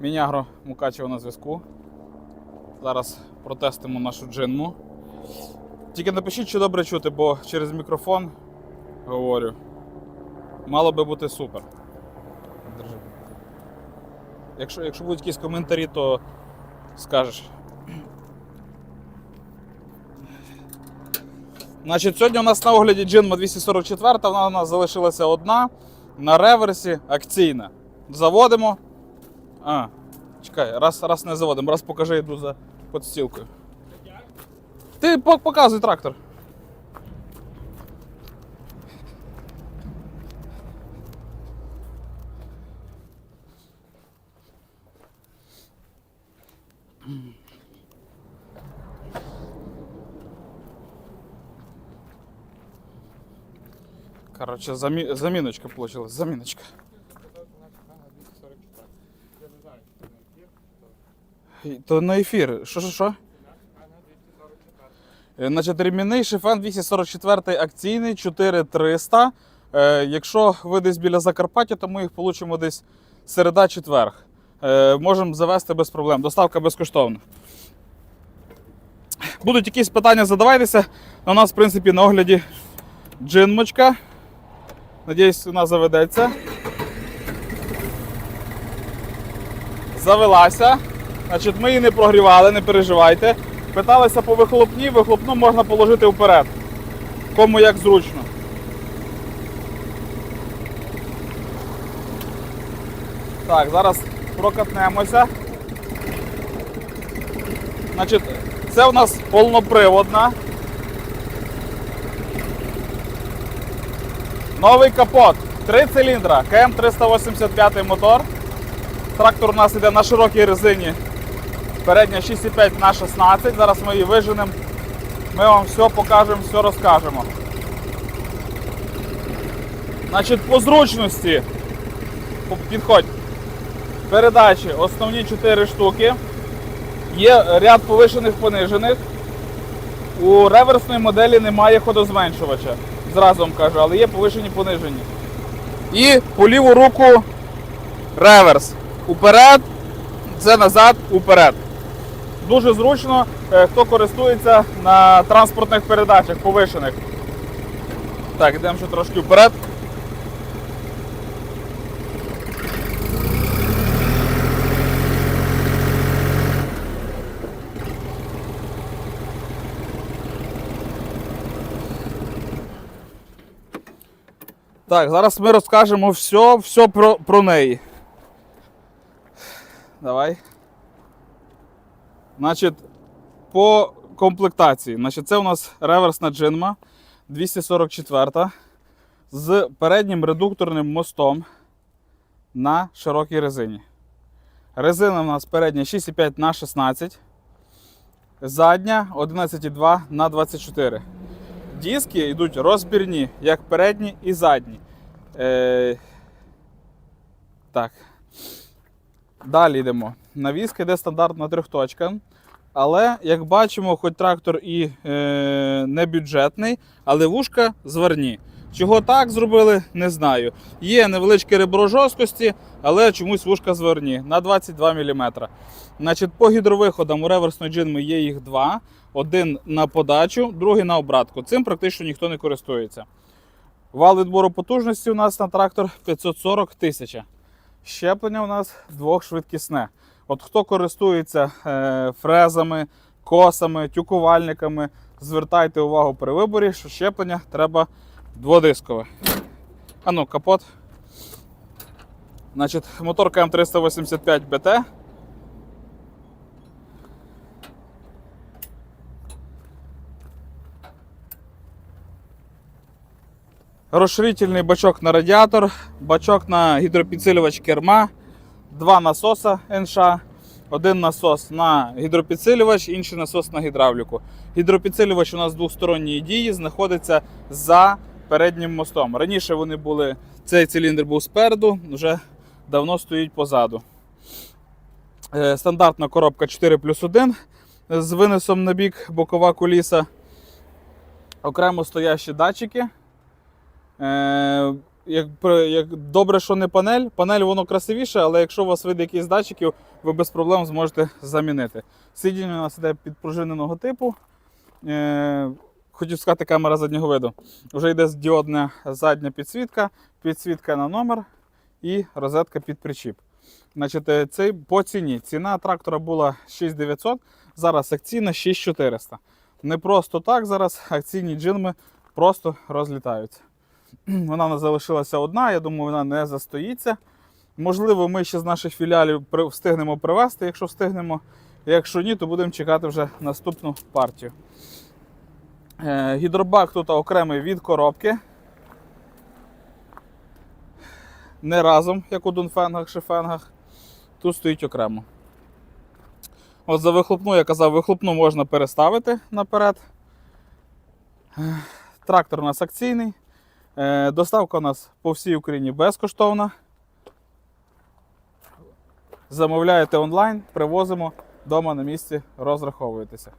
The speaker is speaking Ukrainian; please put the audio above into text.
Мінягро Мукачево на зв'язку. Зараз протестимо нашу джинму. Тільки напишіть, чи добре чути, бо через мікрофон говорю. Мало би бути супер. Держи. Якщо, якщо будуть якісь коментарі, то скажеш. Значить, сьогодні у нас на огляді джинма 244, вона у нас залишилася одна на реверсі акційна. Заводимо. А, чекай, раз, раз не заводимо, раз покажи, йду за подстілкою. Ти по- показуй трактор. Короче, замі... заміночка вийшла. Заміночка. То на ефір. Що, що, що? Е, Значить, ремінний шифен 244 акційний 4300. Е, якщо ви десь біля Закарпаття, то ми їх получимо десь середа-четверг. Е, можемо завести без проблем. Доставка безкоштовна. Будуть якісь питання, задавайтеся. У нас, в принципі, на огляді джинмочка. Надіюсь, вона заведеться. Завелася. Значить, ми її не прогрівали, не переживайте. Питалися по вихлопні, вихлопну можна положити вперед. Кому як зручно. Так, зараз прокатнемося. Значить, це у нас повноприводна. Новий капот. Три циліндра, КМ 385 мотор. Трактор у нас йде на широкій резині. Передня 6,5 на 16. Зараз ми її виженемо. Ми вам все покажемо, все розкажемо. Значить, по зручності. Підходь. Передачі основні 4 штуки. Є ряд повишених понижених. У реверсної моделі немає ходозменшувача. Зразу вам кажу, але є повишені понижені. І по ліву руку реверс. Уперед, це назад, уперед. Дуже зручно, е, хто користується на транспортних передачах повишених. Так, йдемо ще трошки вперед. Так, зараз ми розкажемо все, все про, про неї. Давай. Значить, по комплектації. Значить, це у нас реверсна джинма 244 з переднім редукторним мостом на широкій резині. Резина у нас передня 6,5 на 16, задня 11,2 на 24. Диски йдуть розбірні, як передні і задні. Е... Так. Далі йдемо. Навіска йде стандартна трьохточка. Але, як бачимо, хоч трактор і е, не бюджетний, але вушка зварні. Чого так зробили, не знаю. Є невеличке ребро жорсткості, але чомусь вушка зварні на 22 мм. Значить, по гідровиходам у реверсної джинми є їх два. Один на подачу, другий на обратку. Цим практично ніхто не користується. Вал відбору потужності у нас на трактор 540 тисяч. Щеплення у нас двохшвидкісне. От хто користується е, фрезами, косами, тюкувальниками, звертайте увагу при виборі, що щеплення треба дводискове. А ну, капот. Значить, мотор КМ385 БТ. Розширительний бачок на радіатор, бачок на гідропідсилювач керма, два насоса НШ, один насос на гідропідсилювач, інший насос на гідравліку. Гідропідсилювач у нас двосторонньої дії знаходиться за переднім мостом. Раніше вони були, цей циліндр був спереду, вже давно стоїть позаду. Е, Стандартна коробка 4 плюс 1 з винесом на бік бокова куліса. Окремо стоящі датчики. Е, як, як добре, що не панель. Панель воно красивіше, але якщо у вас вийде якийсь датчиків, ви без проблем зможете замінити. Сидіння у нас іде підпружиненого типу. Е, хотів сказати, камера заднього виду. Вже йде діодна задня підсвітка, підсвітка на номер і розетка під причіп. Значить, е, цей по ціні. Ціна трактора була 6900, зараз акційна 6400. Не просто так зараз акційні джинми просто розлітаються. Вона нас залишилася одна, я думаю, вона не застоїться. Можливо, ми ще з наших філіалів встигнемо привезти, якщо встигнемо. Якщо ні, то будемо чекати вже наступну партію. Е, Гідробак тут окремий від коробки. Не разом, як у Дунфенгах, Шифенгах. Тут стоїть окремо. От за вихлопну, я казав, вихлопну можна переставити наперед. Е, Трактор у нас акційний. Е, Доставка у нас по всій Україні безкоштовна. Замовляєте онлайн, привозимо вдома на місці, розраховуєтеся.